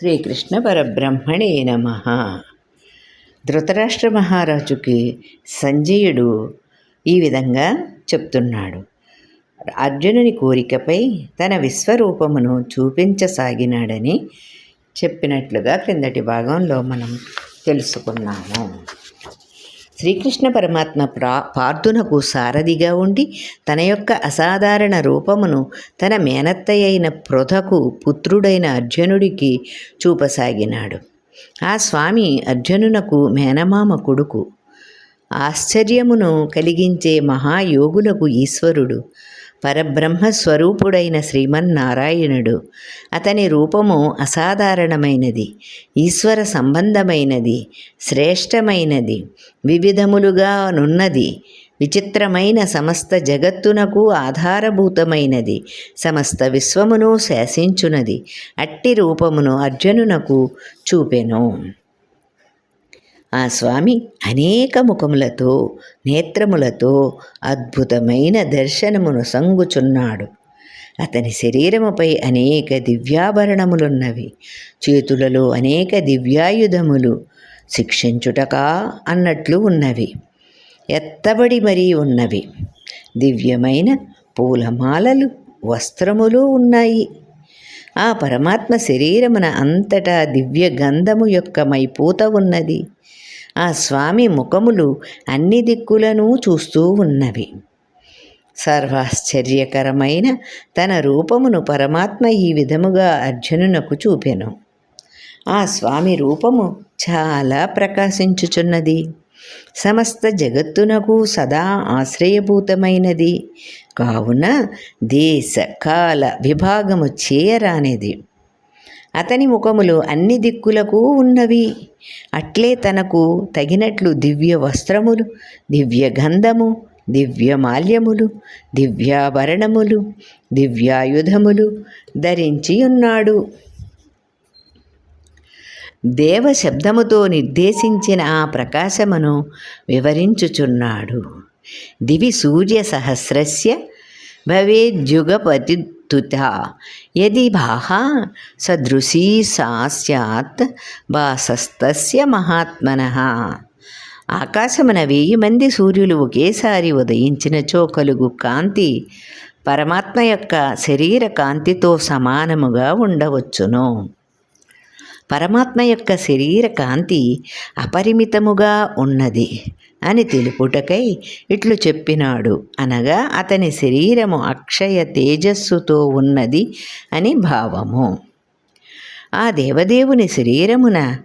శ్రీకృష్ణ పరబ్రహ్మణే నమ. ధృతరాష్ట్ర మహారాజుకి సంజయుడు ఈ విధంగా చెప్తున్నాడు. అర్జునుని కోరికపై తన విశ్వరూపమును చూపించసాగినాడని చెప్పినట్లుగా క్రిందటి భాగంలో మనం తెలుసుకున్నాము. శ్రీకృష్ణ పరమాత్మ ప్రా పార్థునకు సారథిగా ఉండి తన యొక్క అసాధారణ రూపమును తన మేనత్త అయిన పృథకు పుత్రుడైన అర్జునుడికి చూపసాగినాడు. ఆ స్వామి అర్జునునకు మేనమామ కొడుకు. ఆశ్చర్యమును కలిగించే మహాయోగులకు ఈశ్వరుడు. పరబ్రహ్మస్వరూపుడైన శ్రీమన్నారాయణుడు. అతని రూపము అసాధారణమైనది ఈశ్వర సంబంధమైనది శ్రేష్టమైనది వివిధములుగా నున్నది విచిత్రమైన సమస్త జగత్తునకు ఆధారభూతమైనది సమస్త విశ్వమును శాసించునది అట్టి రూపమును అర్జునునకు చూపెను. ఆ స్వామి అనేక ముఖములతో నేత్రములతో అద్భుతమైన దర్శనమును సంగుచున్నాడు. అతని శరీరముపై అనేక దివ్యాభరణములున్నవి. చేతులలో అనేక దివ్యాయుధములు శిక్షించుటకా అన్నట్లు ఉన్నవి. ఎత్తబడి మరీ ఉన్నవి. దివ్యమైన పూలమాలలు వస్త్రములు ఉన్నాయి. ఆ పరమాత్మ శరీరమున అంతటా దివ్య గంధము యొక్క మైపూత ఉన్నది. ఆ స్వామి ముఖములు అన్ని దిక్కులను చూస్తూ ఉన్నవి. సర్వాశ్చర్యకరమైన తన రూపమును పరమాత్మ ఈ విధముగా అర్జునునకు చూపెను. ఆ స్వామి రూపము చాలా ప్రకాశించుచున్నది. సమస్త జగత్తునకు సదా ఆశ్రయభూతమైనది. కావున దేశ కాల విభాగము చేయరానిది అతని ముఖములు అన్ని దిక్కులకు ఉన్నవి. అట్లే తనకు తగినట్లు దివ్య వస్త్రములు దివ్య గంధము దివ్య మాల్యములు దివ్యాభరణములు దివ్యాయుధములు ధరించి ఉన్నాడు దేవ శబ్దముతో నిర్దేశించిన ఆ ప్రకాశమును వివరించుచున్నాడు. దివి సూర్య సహస్రస్య భవేద్యుగపతితుత యది భాహా సదృశీ సాస్యాత్ బాసస్తస్య మహాత్మన ఆకాశమున వెయ్యి మంది సూర్యులు ఒకేసారి ఉదయించినచో కలుగు కాంతి పరమాత్మ యొక్క శరీర కాంతితో సమానముగా ఉండవచ్చును। పరమాత్మ యొక్క శరీర కాంతి అపరిమితముగా ఉన్నది అని తెలుపుటకై ఇట్లు చెప్పినాడు. అనగా అతని శరీరము అక్షయ తేజస్సుతో ఉన్నది అని భావము. ఆ దేవదేవుని శరీరమున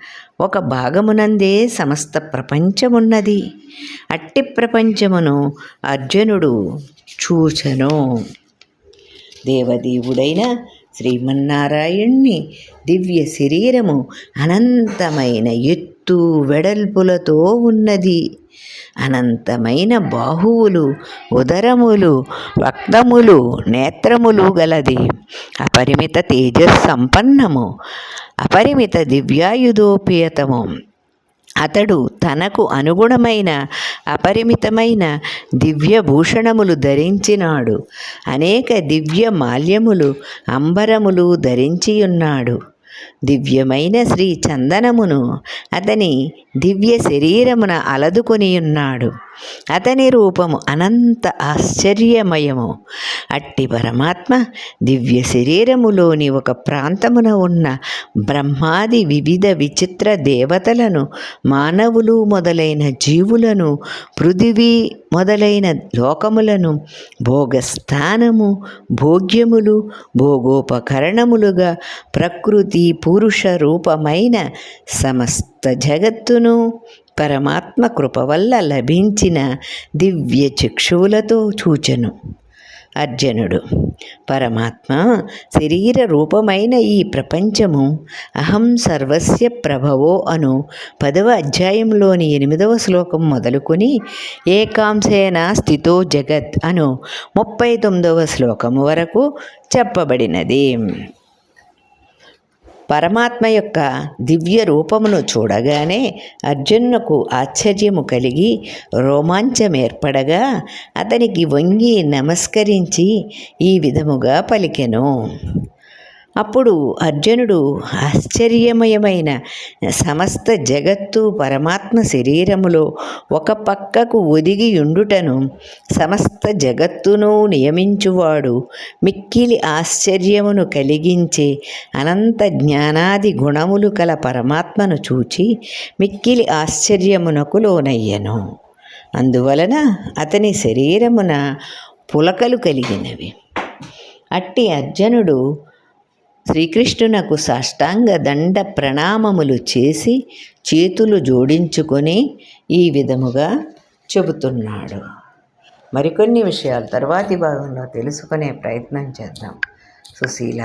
ఒక భాగమునందే సమస్త ప్రపంచమున్నది. అట్టి ప్రపంచమును అర్జునుడు చూచను. దేవదేవుడైన శ్రీమన్నారాయణ్ణి దివ్య శరీరము అనంతమైన ఎత్తు వెడల్పులతో ఉన్నది. అనంతమైన బాహువులు ఉదరములు రక్తములు నేత్రములు గలది. అపరిమిత తేజస్ సంపన్నము అపరిమిత దివ్యాయుధోపేతము. అతడు తనకు అనుగుణమైన అపరిమితమైన దివ్యభూషణములు ధరించినాడు. అనేక దివ్య మాల్యములు అంబరములు ధరించియున్నాడు. దివ్యమైన శ్రీ చందనమును అతని దివ్య శరీరమున అలదుకొని ఉన్నాడు. అతని రూపము అనంత ఆశ్చర్యమయము. అట్టి పరమాత్మ దివ్య శరీరములోని ఒక ప్రాంతమున ఉన్న బ్రహ్మాది వివిధ విచిత్ర దేవతలను మానవులు మొదలైన జీవులను పృథివీ మొదలైన లోకములను భోగస్థానము భోగ్యములు భోగోపకరణములుగా ప్రకృతి ఈ పురుష రూపమైన సమస్త జగత్తును పరమాత్మ కృప వల్ల లభించిన దివ్య చక్షువులతో చూచెను. అర్జునుడు పరమాత్మ శరీర రూపమైన ఈ ప్రపంచము అహం సర్వస్య ప్రభవో అను పదవ అధ్యాయంలోని ఎనిమిదవ శ్లోకం మొదలుకొని ఏకాంశేన స్థితో జగత్ అను ముప్పై తొమ్మిదవ శ్లోకము వరకు చెప్పబడినది. పరమాత్మ యొక్క దివ్య రూపమును చూడగానే అర్జునుకు ఆశ్చర్యము కలిగి రోమాంచం ఏర్పడగా అతనికి వంగి నమస్కరించి ఈ విధముగా పలికెను. అప్పుడు అర్జునుడు ఆశ్చర్యమయమైన సమస్త జగత్తు పరమాత్మ శరీరములో ఒక పక్కకు ఒదిగి ఉండుటను సమస్త జగత్తును నియమించువాడు. మిక్కిలి ఆశ్చర్యమును కలిగించే అనంత జ్ఞానాది గుణములు కల పరమాత్మను చూచి మిక్కిలి ఆశ్చర్యమునకు లోనయ్యను. అందువలన అతని శరీరమున పులకలు కలిగినవి. అట్టి అర్జునుడు శ్రీకృష్ణునకు సాష్టాంగ దండ ప్రణామములు చేసి చేతులు జోడించుకొని ఈ విధముగా చెబుతున్నాడు. మరికొన్ని విషయాలు తర్వాతి భాగంలో తెలుసుకునే ప్రయత్నం చేద్దాం. సుశీల